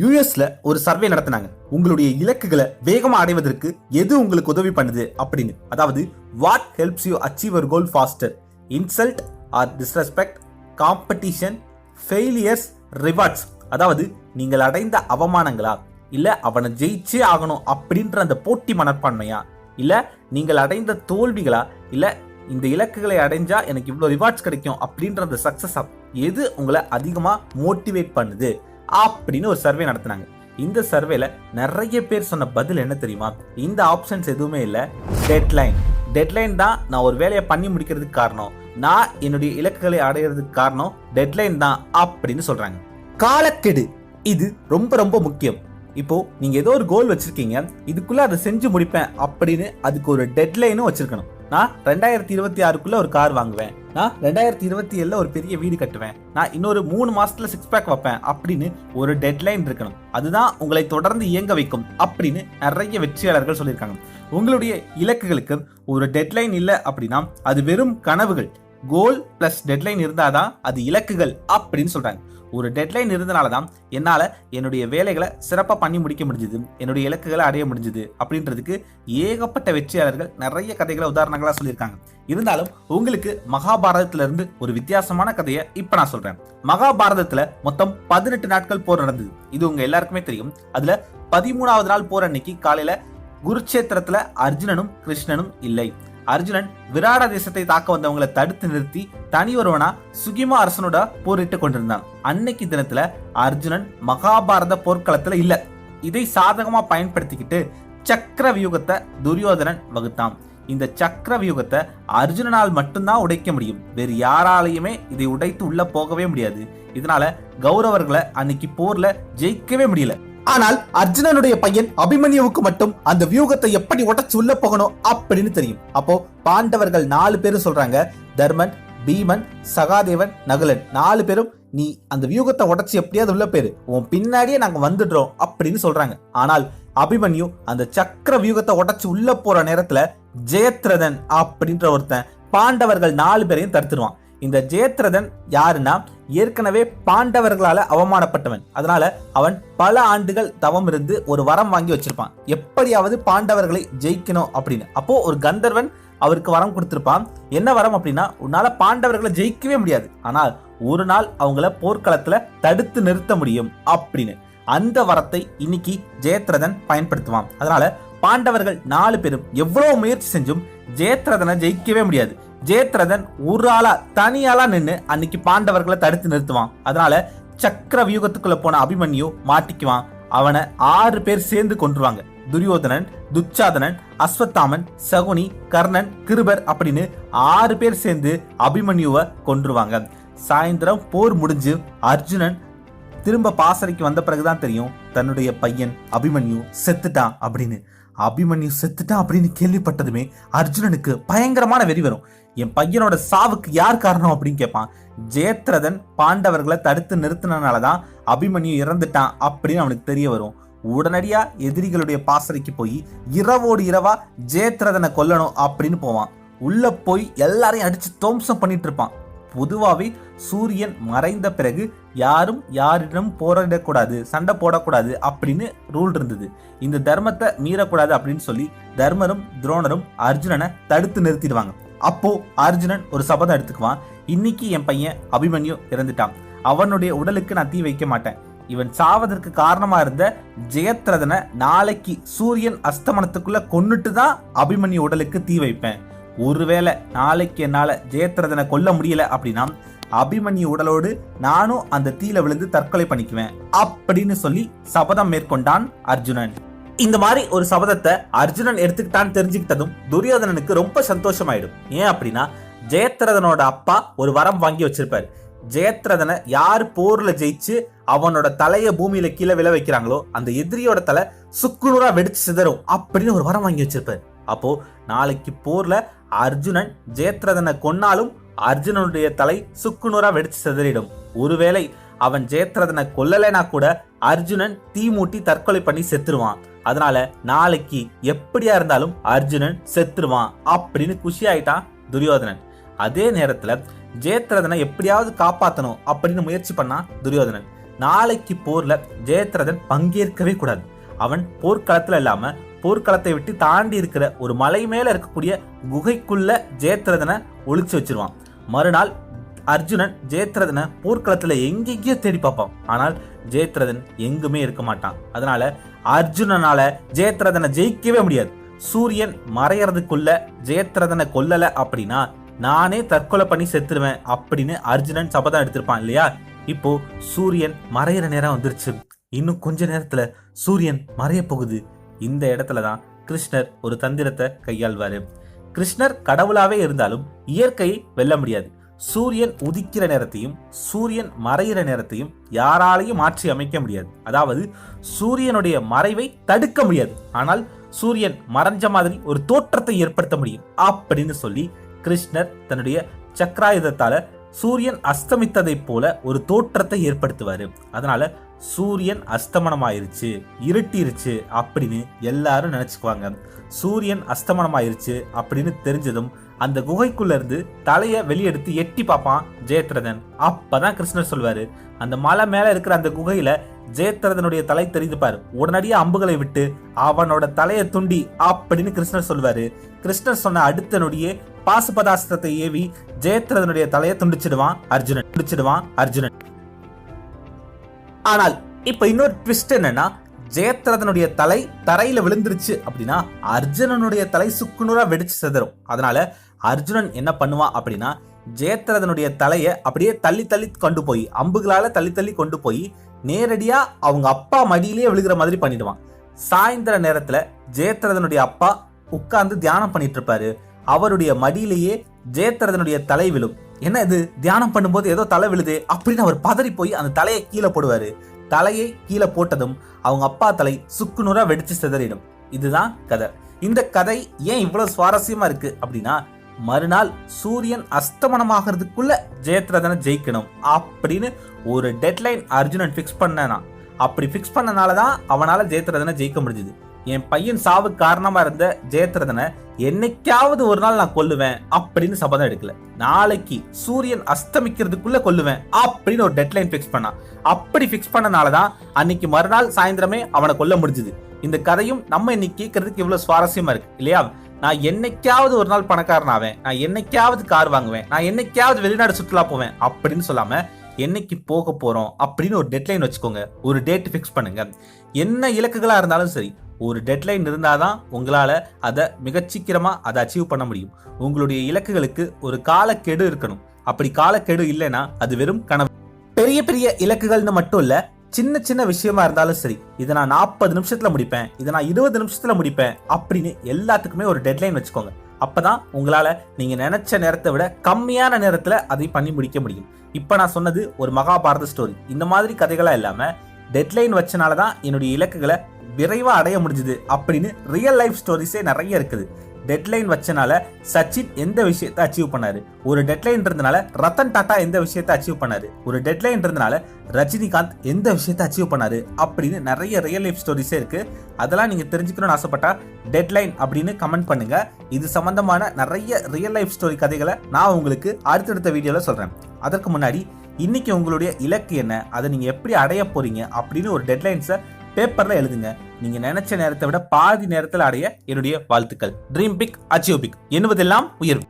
யூஎஸ்ல ஒரு சர்வே நடத்தினாங்க. உங்களுடைய இலக்குகளை வேகமா அடைவதற்கு எது உங்களுக்கு உதவி பண்ணுது அப்படின்னு. அதாவது what helps you achieve our goal faster insult or disrespect competition failures rewards அதாவது நீங்கள் அடைந்த அவமானங்களா? இல்ல அவனை ஜெயிச்சே ஆகணும் அப்படின்ற அந்த போட்டி மனப்பான்மையா? இல்ல நீங்கள் அடைந்த தோல்விகளா? இல்ல இந்த இலக்குகளை அடைஞ்சா எனக்கு இவ்வளோ ரிவார்ட்ஸ் கிடைக்கும் அப்படின்ற அந்த சக்சஸ் எது உங்களை அதிகமாக மோட்டிவேட் பண்ணுது? அப்படின்னு ஒரு சர்வே நடத்தினாங்க. இந்த சர்வேல நிறைய பேர் சொன்ன பதில் என்ன தெரியுமா? இந்த ஆப்ஷன்ஸ் எதுவுமே இல்லை. டெட்லைன் டெட்லைன் தான் நான் ஒரு வேலையை பண்ணி முடிக்கிறதுக்கு காரணம். நான் என்னுடைய இலக்குகளை அடையிறதுக்கு காரணம் டெட்லைன் தான் அப்படின்னு சொல்றாங்க. காலக்கெடு. இது ரொம்ப ரொம்ப முக்கியம். இப்போ நீங்க ஏதோ ஒரு கோல் வச்சிருக்கீங்க. இதுக்குள்ள அதை செஞ்சு முடிப்பேன் அப்படின்னு அதுக்கு ஒரு டெட்லைனும் வச்சிருக்கணும். நான் ரெண்டாயிரத்தி இருபத்தி ஆறுக்குள்ள ஒரு கார் வாங்குவேன். நான் ரெண்டாயிரத்தி இருபத்தி ஏழுல ஒரு பெரிய வீடு கட்டுவேன். நான் இன்னொரு மூணு மாசத்துல சிக்ஸ் பேக் வைப்பேன் அப்படின்னு ஒரு டெட்லைன் இருக்கணும். அதுதான் உங்களை தொடர்ந்து இயங்க வைக்கும் அப்படின்னு நிறைய வெற்றியாளர்கள் சொல்லியிருக்காங்க. உங்களுடைய இலக்குகளுக்கு ஒரு டெட்லைன் இல்லை அப்படின்னா அது வெறும் கனவுகள். கோல் பிளஸ் டெட்லைன் இருந்தாதான் அது இலக்குகள் அப்படின்னு சொல்றாங்க. ஒரு டெட்லைன் இருந்தனால தான் என்னால் என்னுடைய வேலைகளை சிறப்பாக பண்ணி முடிக்க முடிஞ்சுது. என்னுடைய இலக்குகளை அடைய முடிஞ்சுது. அப்படின்றதுக்கு ஏகப்பட்ட வெற்றியாளர்கள் நிறைய கதைகளை உதாரணங்களாக சொல்லியிருக்காங்க. இருந்தாலும் உங்களுக்கு மகாபாரதத்திலிருந்து ஒரு வித்தியாசமான கதையை இப்போ நான் சொல்கிறேன் மகாபாரதத்தில் மொத்தம் பதினெட்டு நாட்கள் போர் நடந்தது. இது உங்கள் எல்லாருக்குமே தெரியும். அதில் பதிமூணாவது நாள் போர் அன்னைக்கு காலையில் குருட்சேத்திரத்தில் அர்ஜுனனும் கிருஷ்ணனும் இல்லை. அர்ஜுனன் விராட தேசத்தை தாக்க வந்தவங்களை தடுத்து நிறுத்தி தனி ஒருவனா சுகிமா அரசனோட போரிட்டு கொண்டிருந்தான். அன்னைக்கு தினத்துல அர்ஜுனன் மகாபாரத போர்க்களத்துல இல்ல. இதை சாதகமா பயன்படுத்திக்கிட்டு சக்கர வியூகத்தை துரியோதனன் வகுத்தான். இந்த சக்கர வியூகத்தை அர்ஜுனனால் மட்டும்தான் உடைக்க முடியும். வேறு யாராலையுமே இதை உடைத்து உள்ள போகவே முடியாது. இதனால கௌரவர்களை அன்னைக்கு போர்ல ஜெயிக்கவே முடியல. ஆனால் அர்ஜுனனுடைய பையன் அபிமன்யுவுக்கு மட்டும் அந்த வியூகத்தை எப்படி உடச்சு உள்ள போகணும் அப்படின்னு தெரியும். அப்போ பாண்டவர்கள் நாலு பேரும் சொல்றாங்க தர்மன் பீமன் சகாதேவன் நகுலன். நாலு பேரும் நீ அந்த வியூகத்தை உடச்சி எப்படியாவது உள்ள பேரு உன் பின்னாடியே நாங்க வந்துடுறோம் அப்படின்னு சொல்றாங்க. ஆனால் அபிமன்யு அந்த சக்கர வியூகத்தை உடைச்சு உள்ள போற நேரத்துல ஜெயத்ரதன் அப்படின்ற ஒருத்தன் பாண்டவர்கள் நாலு பேரையும் தடுத்துருவான். இந்த ஜெயத்ரதன் யாருன்னா ஏற்கனவே பாண்டவர்களால அவமானப்பட்டவன். அதனால அவன் பல ஆண்டுகள் தவம் இருந்து ஒரு வரம் வாங்கி வச்சிருப்பான். எப்படியாவது பாண்டவர்களை ஜெயிக்கணும் அப்படின்னு. அப்போ ஒரு கந்தர்வன் அவருக்கு வரம் கொடுத்திருப்பான். என்ன வரம் அப்படின்னா உன்னால பாண்டவர்களை ஜெயிக்கவே முடியாது. ஆனால் ஒரு நாள் அவங்கள போர்க்களத்துல தடுத்து நிறுத்த முடியும் அப்படின்னு. அந்த வரத்தை இன்னைக்கு ஜெயத்ரதன் பயன்படுத்துவான். அதனால பாண்டவர்கள் நாலு பேரும் எவ்வளவு முயற்சி செஞ்சும் ஜெயத்ரதனை ஜெயிக்கவே முடியாது. ஜெயத்ரதன் ஒரு ஆளா தனியாளா நின்று அன்னைக்கு பாண்டவர்களை தடுத்து நிறுத்துவான். அதனால சக்கர வியூகத்துக்குள்ள போன அபிமன்யு மாட்டிக்குவான். அவனை ஆறு பேர் சேர்ந்து கொன்றுவாங்க. துரியோதனன் துச்சாதனன் அஸ்வத்தாமன் சகுனி கர்ணன் கிருபர் அப்படின்னு ஆறு பேர் சேர்ந்து அபிமன்யுவை கொன்றுவாங்க. சாயந்தரம் போர் முடிஞ்சு அர்ஜுனன் திரும்ப பாசறைக்கு வந்த பிறகுதான் தெரியும் தன்னுடைய பையன் அபிமன்யு செத்துட்டான் அப்படின்னு. அபிமன்யு செத்துட்டான் அப்படின்னு கேள்விப்பட்டதுமே அர்ஜுனனுக்கு பயங்கரமான வெறி வரும். என் பையனோட சாவுக்கு யார் காரணம் அப்படின்னு கேட்பான் ஜெயத்ரதன் பாண்டவர்களை தடுத்து நிறுத்தினாலதான் அபிமன்யு இறந்துட்டான் அப்படின்னு அவனுக்கு தெரிய வரும். உடனடியா எதிரிகளுடைய பாசறைக்கு போய் இரவோடு இரவா ஜெயத்ரதனை கொல்லணும் அப்படின்னு போவான். உள்ள போய் எல்லாரையும் அடிச்சு துவம்சம் பண்ணிட்டு இருப்பான். பொதுவாகவே சூரியன் மறைந்த பிறகு யாரும் யாரிடம் போராடக்கூடாது சண்டை போடக்கூடாது அப்படின்னு ரூல் இருந்தது. இந்த தர்மத்தை மீறக்கூடாது அப்படின்னு சொல்லி தர்மரும் துரோணரும் அர்ஜுனனை தடுத்து நிறுத்திடுவாங்க. அப்போ அர்ஜுனன் ஒரு சபதம் எடுத்துக்குவான். இன்னைக்கு என் பையன் அபிமன்யு இறந்துட்டான். அவனுடைய உடலுக்கு நான் தீ வைக்க மாட்டேன். இவன் சாவதற்கு காரணமா இருந்த ஜெயத்ரதனை நாளைக்கு சூரியன் அஸ்தமனத்துக்குள்ள கொன்னுட்டு தான் அபிமன்யு உடலுக்கு தீ வைப்பேன். ஒருவேளை நாளைக்கு என்னால் ஜெயத்ரதனை கொல்ல முடியல அப்படின்னா அபிமன்யு உடலோடு நானும் அந்த தீல விழுந்து தற்கொலை பண்ணிக்குவேன் அப்படின்னு சொல்லி சபதம் மேற்கொண்டான் அர்ஜுனன். இந்த மாதிரி ஒரு சபதத்தை அர்ஜுனன் எடுத்துக்கிட்டான்னு தெரிஞ்சுக்கிட்டதும் துரியோதனனுக்கு ரொம்ப சந்தோஷமாயிடும். ஏன் அப்படின்னா ஜெயத்ரதனோட அப்பா ஒரு வரம் வாங்கி வச்சிருப்பார். ஜெயத்ரதனை யார் போர்ல ஜெயிச்சு அவனோட தலையை பூமியில கீழே விழ வைக்கிறாங்களோ அந்த எதிரியோட தலை சுக்குநூறா வெடிச்சு சிதறும் அப்படின்னு ஒரு வரம் வாங்கி வச்சிருப்பாரு. அப்போ நாளைக்கு போர்ல அர்ஜுனன் ஜெயத்ரதனை கொன்னாலும் அர்ஜுனனுடைய தலை சுக்குநூறா வெடிச்சு சிதறிடும். ஒருவேளை அவன் ஜெயத்ரதனை கொல்லலைனா கூட அர்ஜுனன் தீ மூட்டி தற்கொலை பண்ணி செத்துருவான். அதனால நாளைக்கு எப்படியா இருந்தாலும் அர்ஜுனன் செத்துருவான் அப்படின்னு குஷி ஆயிட்டான் துரியோதனன். அதே நேரத்துல ஜெயத்ரதனை எப்படியாவது காப்பாத்தணும் அப்படின்னு முயற்சி பண்ணான் துரியோதனன். நாளைக்கு போர்ல ஜெயத்ரதன் பங்கேற்கவே கூடாது. அவன் போர்க்களத்துல இல்லாம போர்க்களத்தை விட்டு தாண்டி இருக்கிற ஒரு மலை மேலே இருக்கக்கூடிய குகைக்குள்ள ஜெயத்ரதனை ஒழிச்சு வச்சிருவான். மறுநாள் அர்ஜுனன் ஜெயத்ரதனை போர்க்களத்தில் எங்கெங்கேயோ தேடி பார்ப்பான். ஆனால் ஜெயத்ரதன் எங்குமே இருக்க மாட்டான். அதனால அர்ஜுனனால ஜெயத்ரதனை ஜெயிக்கவே முடியாது. சூரியன் மறையறதுக்குள்ள ஜெயத்ரதனை கொல்லலை அப்படின்னா நானே தற்கொலை பண்ணி செத்துருவேன் அப்படின்னு அர்ஜுனன் சபதம் எடுத்திருப்பான் இல்லையா? இப்போ சூரியன் மறையிற நேரம் வந்துருச்சு. இன்னும் கொஞ்ச நேரத்துல சூரியன் மறைய போகுது. இந்த இடத்துல தான் கிருஷ்ணர் ஒரு தந்திரத்தை கையாள்வார். கிருஷ்ணர் கடவுளாவே இருந்தாலும் இயற்கையை வெல்ல முடியாது. சூரியன் உதிக்கிற நேரத்தையும் சூரியன் மறையிற நேரத்தையும் யாராலையும் மாற்றி அமைக்க முடியாது. அதாவது சூரியனுடைய மறைவை தடுக்க முடியாது. ஆனால் சூரியன் மறைஞ்ச மாதிரி ஒரு தோற்றத்தை ஏற்படுத்த முடியும். அப்படின்னு சொல்லி கிருஷ்ணர் தன்னுடைய சக்கராயுதத்தால சூரியன் அஸ்தமித்ததைப் போல ஒரு தோற்றத்தை ஏற்படுத்துவாரு. அதனால சூரியன் அஸ்தமனம் ஆயிருச்சு இருட்டிருச்சு அப்படின்னு எல்லாரும் நினைச்சுக்குவாங்க. சூரியன் அஸ்தமனம் ஆயிருச்சு அப்படின்னு தெரிஞ்சதும் அந்த குகைக்குள்ள இருந்து தலைய வெளியெடுத்து எட்டி பார்ப்பான் ஜெயத்ரதன். அப்பதான் கிருஷ்ணர் சொல்வாரு அந்த மலை மேல இருக்கிற அந்த குகையில ஜெயத்ரதனுடைய தலை தெரிந்துப்பார் உடனடியே அம்புகளை விட்டு அவனோட தலையை துண்டி அப்படின்னு கிருஷ்ணர் சொல்வாரு. கிருஷ்ணர் சொன்ன அடுத்த நொடியே பாசுபதாஸ்திரத்தை ஏவி ஜெயத்ரதனுடைய தலையை துண்டிச்சிடுவான் அர்ஜுனன் துண்டிச்சிடுவான் அர்ஜுனன். ஆனால் இப்ப இன்னொரு ட்விஸ்ட் என்னன்னா ஜெயத்ரதனுடைய தலை தரையில விழுந்துருச்சு அப்படின்னா அர்ஜுனனுடைய தலை சுக்குநூறா வெடிச்சு செதறும். அதனால அர்ஜுனன் என்ன பண்ணுவான் அப்படின்னா ஜெயத்ரதனுடைய தலையை அப்படியே தள்ளி தள்ளி கொண்டு போய் அம்புகளால் தள்ளி தள்ளி கொண்டு போய் நேரடியாக அவங்க அப்பா மடியிலேயே விழுகிற மாதிரி பண்ணிடுவான். சாயந்தர நேரத்தில் ஜெயத்ரதனுடைய அப்பா உட்கார்ந்து தியானம் பண்ணிட்டு இருப்பாரு அவருடைய மடியிலேயே ஜெயத்ரதனுடைய தலை விழும். என்ன இது? தியானம் பண்ணும்போது ஏதோ தலை விழுது அப்படின்னு அவர் பதறி போய் அந்த தலையை கீழே போடுவார். தலையை கீழே போட்டதும் அவங்க அப்பா தலை சுக்குநூறாக வெடிச்சு சிதறிடும். இதுதான் கதை. இந்த கதை ஏன் இவ்வளோ சுவாரஸ்யமாக இருக்குது அப்படின்னா மறுநாள் சூரியன் அஸ்தமனமாகிறதுக்குள்ள ஜெயத்ரதனை ஜெயிக்கணும். அப்படின்னு ஒரு டெட்லைன் அர்ஜுனன் ஃபிக்ஸ் பண்ணனா. அப்படி ஃபிக்ஸ் பண்ணனால தான் அவனால் ஜெயத்ரதனை ஜெயிக்க முடிஞ்சது. என் பையன் சாவு காரணமாக இருந்த ஜெயத்ரதனை என்னைக்காவது ஒரு நாள் நான் கொல்லுவேன் அப்படின்னு சபதம் எடுக்கல. நாளைக்கு சூரியன் அஸ்தமிக்கிறதுக்குள்ள கொல்லுவேன் அப்படின்னு ஒரு டெட்லைன் ஃபிக்ஸ் பண்ணான் அப்படி ஃபிக்ஸ் பண்ணனால தான் அன்னைக்கு மறுநாள் சாயந்தரமே அவனை கொல்ல முடிஞ்சது. இந்த கதையும் நம்ம இன்னைக்கு கேட்கறதுக்கு இவ்வளோ சுவாரஸ்யமா இருக்கு இல்லையா? நான் என்னைக்காவது ஒரு நாள் பணக்காரன் ஆவேன் நான் என்னைக்காவது கார் வாங்குவேன். நான் என்னைக்காவது வெளிநாடு சுற்றுலா போவேன் அப்படின்னு சொல்லாம என்னைக்கு போக போறோம் அப்படின்னு ஒரு டெட்லைன் வச்சுக்கோங்க. ஒரு டேட் ஃபிக்ஸ் பண்ணுங்க. என்ன இலக்குகளா இருந்தாலும் சரி ஒரு டெட்லைன் இருந்தாதான் உங்களால அதை மிகச்சீக்கிரமா அதை அச்சீவ் பண்ண முடியும். உங்களுடைய இலக்குகளுக்கு ஒரு காலக்கெடு இருக்கணும். அப்படி காலக்கெடு இல்லைன்னா அது வெறும் கனவு. பெரிய பெரிய இலக்குகள்னு மட்டும் இல்லை சின்ன சின்ன விஷயமா இருந்தாலும் சரி இதை நான் நாற்பது நிமிஷத்துல முடிப்பேன் இதை நான் இருபது நிமிஷத்துல முடிப்பேன் அப்படின்னு எல்லாத்துக்குமே ஒரு டெட்லைன் வச்சுக்கோங்க. அப்பதான் உங்களால நீங்க நினைச்ச நேரத்தை விட கம்மியான நேரத்துல அதை பண்ணி முடிக்க முடியும். இப்ப நான் சொன்னது ஒரு மகாபாரத ஸ்டோரி இந்த மாதிரி கதைகளா இல்லாம டெட்லைன் வச்சனால தான் என்னுடைய இலக்குகளை விரைவா அடைய முடிஞ்சுது அப்படின்னு ரியல் லைஃப் ஸ்டோரிஸே நிறைய இருக்குது. டெட்லைன் வச்சனால சச்சின் எந்த விஷயத்தை அச்சீவ் பண்ணாரு? ஒரு டெட்லைன் இருந்தனால ரத்தன் டாட்டா எந்த விஷயத்தை அச்சீவ் பண்ணாரு? ஒரு டெட்லைன் இருந்தனால ரஜினிகாந்த் எந்த விஷயத்தை அச்சீவ் பண்ணாரு? அப்படின்னு நிறைய ரியல் லைஃப் ஸ்டோரிஸே இருக்கு. அதெல்லாம் நீங்க தெரிஞ்சுக்கணும்னு ஆசைப்பட்டா டெட்லைன் அப்படின்னு கமெண்ட் பண்ணுங்க. இது சம்பந்தமான நிறைய ரியல் லைஃப் ஸ்டோரி கதைகளை நான் உங்களுக்கு அடுத்தடுத்த வீடியோல சொல்றேன். அதற்கு முன்னாடி இன்னைக்கு உங்களுடைய இலக்கு என்ன? அதை நீங்க எப்படி அடைய போறீங்க? அப்படின்னு ஒரு டெட்லைன்ஸை பேப்பர்ல எழுதுங்க. நீங்க நினைச்ச நேரத்தை விட பாதி நேரத்தில் அடைய என்னுடைய வாழ்த்துக்கள். ட்ரீம் பிக் அச்சீவ் பிக் என்பதெல்லாம் உயர்வு.